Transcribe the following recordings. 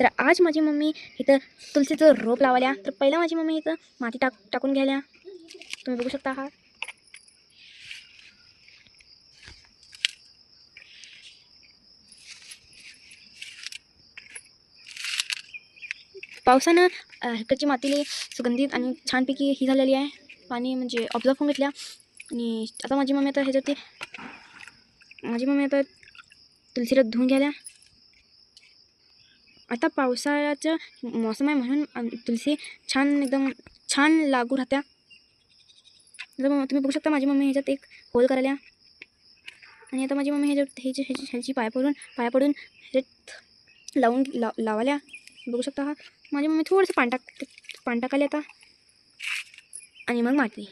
तर आज माझी मम्मी इथं तुलसीचं रोप लावल्या. तर पहिला माझी मम्मी इथं माती टाक टाकून घ्याल्या तुम्ही बघू शकता हा. पावसानं इकडची मातीली सुगंधित आणि छानपैकी ही झालेली आहे. पाणी म्हणजे ऑब्झर्व होऊन घेतल्या. आणि आता माझी मम्मी आता ह्याच्यावरती माझी मम्मी आता तुलसीला धुवून घ्यायला आता पावसाळ्याचं मौसम आहे म्हणून तुलसी छान एकदम छान लागू राहत्या. तर मग तुम्ही बघू शकता माझी मम्मी ह्याच्यात एक होल करायला आणि आता माझी मम्मी ह्याच्यात ह्याची ह्याची ह्याची पाय पडून पाया पडून ह्याच्यात लावून लाव लावाल्या. बघू शकता हा. माझी मम्मी थोडंसं पाणी टाक पाणी टाकाले आता. आणि मग माती.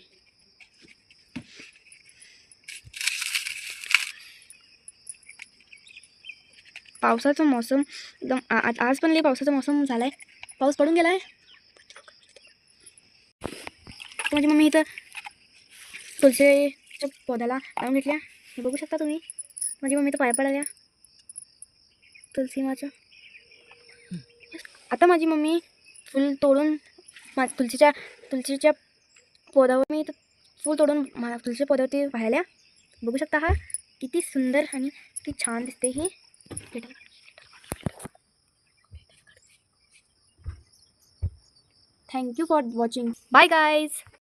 पावसाचं मौसम एकदम आज पण लई पावसाचं मौसम झाला आहे पाऊस पडून गेला आहे माझी मम्मी इथं तुळशीच्या पौद्याला लावून घेतल्या. हे बघू शकता तुम्ही? माझी मम्मी इथं पाया पडाल्या. तुलसी माझ्या आता माझी मम्मी फुल तोडून मा तुलसीच्या तुलसीच्या पौद्यावर मी इथं फुल तोडून मला तुलसीच्या पौद्यावरती पाहिल्या बघू शकता हा किती सुंदर आणि किती छान दिसते ही. Thank you for watching. Bye guys.